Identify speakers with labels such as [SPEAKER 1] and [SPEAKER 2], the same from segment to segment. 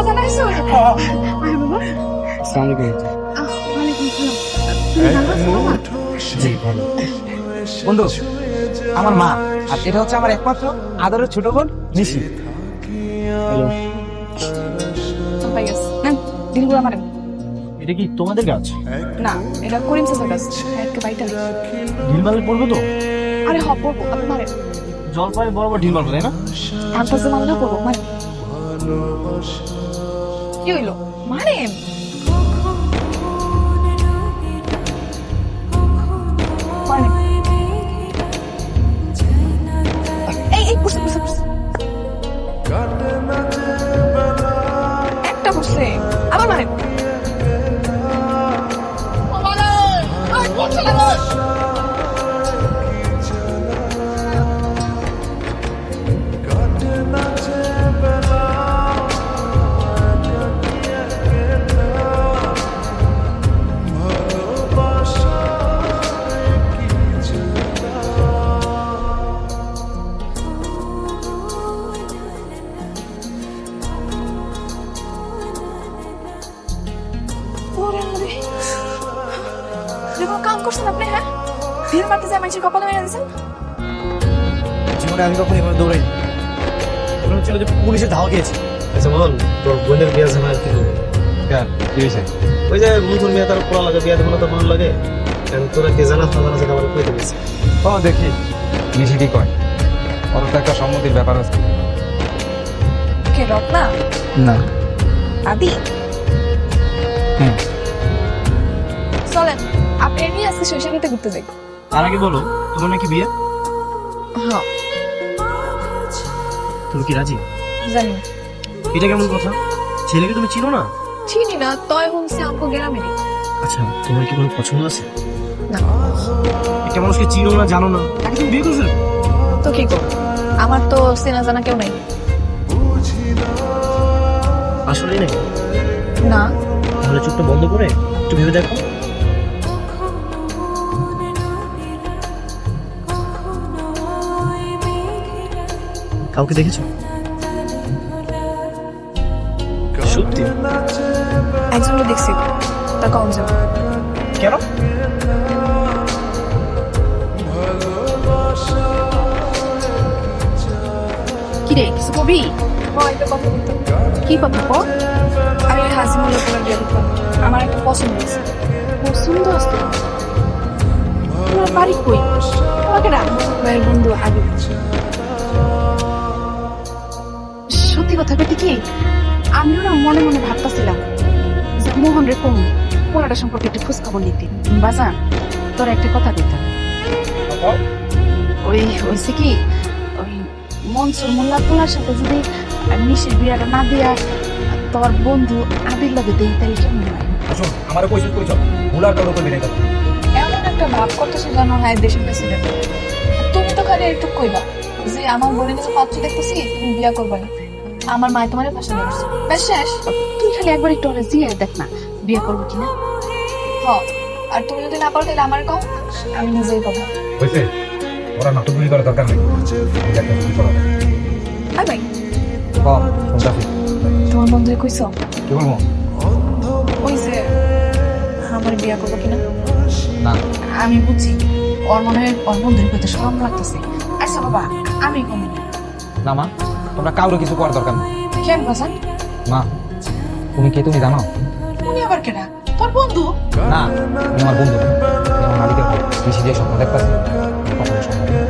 [SPEAKER 1] বাজার আইসো আয় বাবা
[SPEAKER 2] আসসালামু আলাইকুম
[SPEAKER 1] ওয়ালাইকুম সালাম তুমি ভালো আছো বাবা?
[SPEAKER 2] জি ভালো বন্ধু আমার মা আর এটা হচ্ছে আমার একমাত্র আদরের ছোট বোন নিশি হ্যালো
[SPEAKER 1] পাই গেছে নেন দিলগুলো মারেন
[SPEAKER 3] এটা কি তোমাদের গাছ
[SPEAKER 1] না এটা করিম চাচার কাছে একটা বাইটা
[SPEAKER 3] ঢিলমালে পড়বে তো
[SPEAKER 1] আরে হ পড়ব আপনি মারেন
[SPEAKER 3] জলপাই বরাবর ঢিল মারবে তাই না
[SPEAKER 1] আনপাশে মামলা পড়ব মারেন কি হইল মানে একটা বসে আবার মারেন কাম করছেন আপনি হ্যাঁ? ভিড় মারতে যায় মানুষের কপালে মেরে দিয়েছেন?
[SPEAKER 2] জীবনে আমি কখনো এভাবে দৌড়াই মনে হচ্ছিল যে পুলিশের ধাওয়া খেয়েছি।
[SPEAKER 4] আচ্ছা বল তোর বোনের বিয়ে জানা কি হবে?
[SPEAKER 2] কেন কি হয়েছে?
[SPEAKER 4] ওই যে মুথুর মেয়ে তার পোড়া লাগে বিয়ে দেবো না তোর ভালো লাগে। কারণ তোরা কে জানা না জানা সেটা আমার কইতে গেছে
[SPEAKER 2] ও দেখি। নিশি কি কয়? ওর তো একটা সম্মতির ব্যাপার আছে।
[SPEAKER 1] কে রত্না?
[SPEAKER 2] না।
[SPEAKER 1] আদি? শৈশাখিতে ঘুরতে যাই।
[SPEAKER 3] তার আগে বলো তোমার নাকি বিয়ে?
[SPEAKER 1] হ্যাঁ।
[SPEAKER 3] তুমি কি রাজি?
[SPEAKER 1] জানি।
[SPEAKER 3] এটা কেমন কথা? ছেলেকে তুমি চিনো না?
[SPEAKER 1] চিনি না তয় হোমসে আমগো গ্রামেরই।
[SPEAKER 3] আচ্ছা তোমার কি কোনো পছন্দ আছে?
[SPEAKER 1] না।
[SPEAKER 3] একটা মানুষকে চিনো না জানো না। তাকে তুমি বিয়ে করছ
[SPEAKER 1] তো কি করব? আমার তো চেনা জানা কেউ নাই।
[SPEAKER 3] আসলে নাকি
[SPEAKER 1] না।
[SPEAKER 3] তাহলে চোখটা বন্ধ করে একটু ভেবে দেখো। কাউকে দেখেছ? সত্যি?
[SPEAKER 1] একজনকে দেখছি। তা কম যাবে
[SPEAKER 3] কেন?
[SPEAKER 1] কি রে কিছু কবি? বলতাম কি কথা কো? আমি হাসিমুল্লাহ বিয়ে আমার একটা পছন্দ আছে পছন্দ আছে তোমার বাড়ি কই? তোমাকে না ভাইয়ের বন্ধু আগে। সত্যি কথা কি? আমিও না মনে মনে ভাবতেছিলাম যে মোহন রে কম পোলাটা সম্পর্কে একটু খোঁজ খবর নিতে। বাজান তোর একটা কথা কইতাম। ওই হয়েছে কি ওই মনসুর মোল্লা পোলার সাথে যদি নিশির বিয়াটা না দিয়া তোর বন্ধু আবির লাগে দেই তাহলে কেমন হয়?
[SPEAKER 2] আসুন আমার পরিচয় পরিচয় ভুলার কারও না কথা
[SPEAKER 1] এমন একটা ভাব করতেছে জানো হয় দেশের প্রেসিডেন্ট। তুমি তো খালি একটু কইবা যে আমার বোনের কাছে পাত্র দেখতেছি তুমি বিয়া করবে না। আমার মায় তোমার পাশে নিয়ে বেশ শেষ। তুই খালি একবার একটু ওরা জিয়ে দেখ না বিয়ে করব কিনা। হ আর তুমি যদি না পারো তাহলে আমার কও আমি নিজেই পাবো
[SPEAKER 2] হয়েছে? ওরা করার দরকার নেই।
[SPEAKER 1] আর ভাই?
[SPEAKER 2] কম
[SPEAKER 1] তোমার বন্ধু কইছো?
[SPEAKER 2] কি বলব?
[SPEAKER 1] ওই যে আমার বিয়া করব কিনা?
[SPEAKER 2] না।
[SPEAKER 1] আমি বুঝছি ওর মনে হয় ওর বন্ধুর কথা সরম লাগতেছে। আচ্ছা বাবা আমি কমি।
[SPEAKER 2] না মা। তোমরা কারও কিছু করার দরকার নেই।
[SPEAKER 1] কেন বাসান
[SPEAKER 2] মা তুমি কে তুমি জানো?
[SPEAKER 1] উনি আবার কেনা তোর বন্ধু?
[SPEAKER 2] না তুমি আমার বন্ধু। তুমি আমার মালিকের বউ। বেশি যে স্বপ্ন দেখতেছি কখনো সম্ভব না।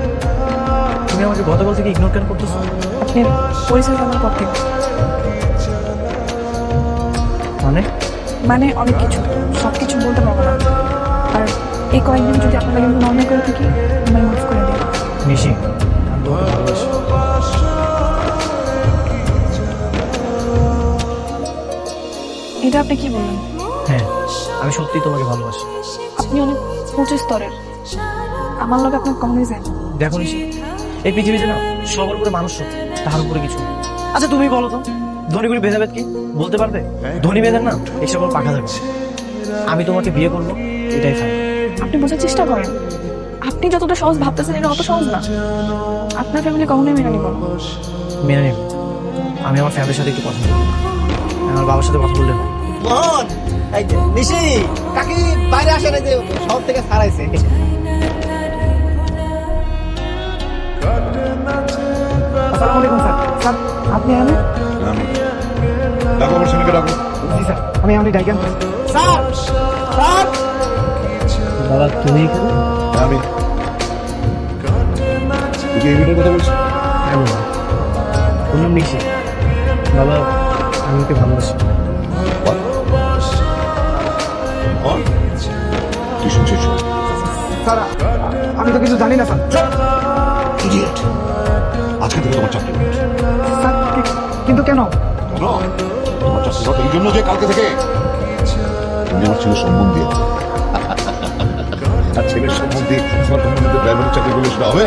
[SPEAKER 3] তুমি আমাকে গতকাল থেকে ইগনোর কেন করতেছো?
[SPEAKER 1] আপনি পরিচয় জানার পর থেকে
[SPEAKER 3] মানে?
[SPEAKER 1] মানে অনেক কিছু। সব কিছু বলতে পারব না। আর এই কয়েকদিন যদি আপনারা কিন্তু নর্মাল করে থাকি আমার মাফ করে দিন
[SPEAKER 3] নিশি আমি তোমাকে ভালোবাসি।
[SPEAKER 1] এটা আপনি কি বললেন?
[SPEAKER 3] হ্যাঁ আমি সত্যি তোমাকে ভালোবাসি।
[SPEAKER 1] আপনি অনেক উঁচু স্তরের। আমার লোক আপনার কমে যায়।
[SPEAKER 3] দেখো নিশি এই পৃথিবীতে না সবার উপরে মানুষ সত্য তার উপরে কিছু আচ্ছা তুমি বলো তো ধনী করে ভেদাভেদ কি? বলতে পারবে? ধনী ভেদের না এই সকল পাখা যাবে আমি তোমাকে বিয়ে করব এটাই ফাইন
[SPEAKER 1] আপনি বোঝার চেষ্টা করেন। আপনি যতটা সহজ ভাবতেছেন এটা অত সহজ না। আপনার ফ্যামিলি কখনোই মেনে নিব
[SPEAKER 3] মেনে নেব আমি আমার ফ্যামিলির সাথে একটু কথা বলব। আমার বাবার সাথে কথা বললে। না
[SPEAKER 5] মোহন এই যে, নিশি কাকি বাইরে আসে না যে সব থেকে ছাড়াইছে
[SPEAKER 2] আসসালামু আলাইকুম স্যার। স্যার আপনি আমি?
[SPEAKER 6] ডাকো আমার সঙ্গে ডাকো
[SPEAKER 2] জি স্যার আমি আমি ডাইকেন
[SPEAKER 5] স্যার স্যার।
[SPEAKER 3] বাবা তুমি
[SPEAKER 6] আমি। তুই এই মেয়েটার কথা বলছিস?
[SPEAKER 3] হ্যাঁ বাবা। ওর নাম নিশি। বাবা আমি ওকে ভালোবাসি
[SPEAKER 6] তুই শুনছিস?
[SPEAKER 2] স্যার আমি তো কিছু জানি না স্যার!
[SPEAKER 6] আজকে থেকে তোমার চাকরি
[SPEAKER 2] স্যার কিন্তু কেন?
[SPEAKER 6] তোমার চাকরি এই জন্য যে কালকে থেকে তুমি আমার ছেলের সম্বন্ধী আর ছেলের সম্বন্ধী তোমার ড্রাইভারের চাকরি করলে সেটা হবে?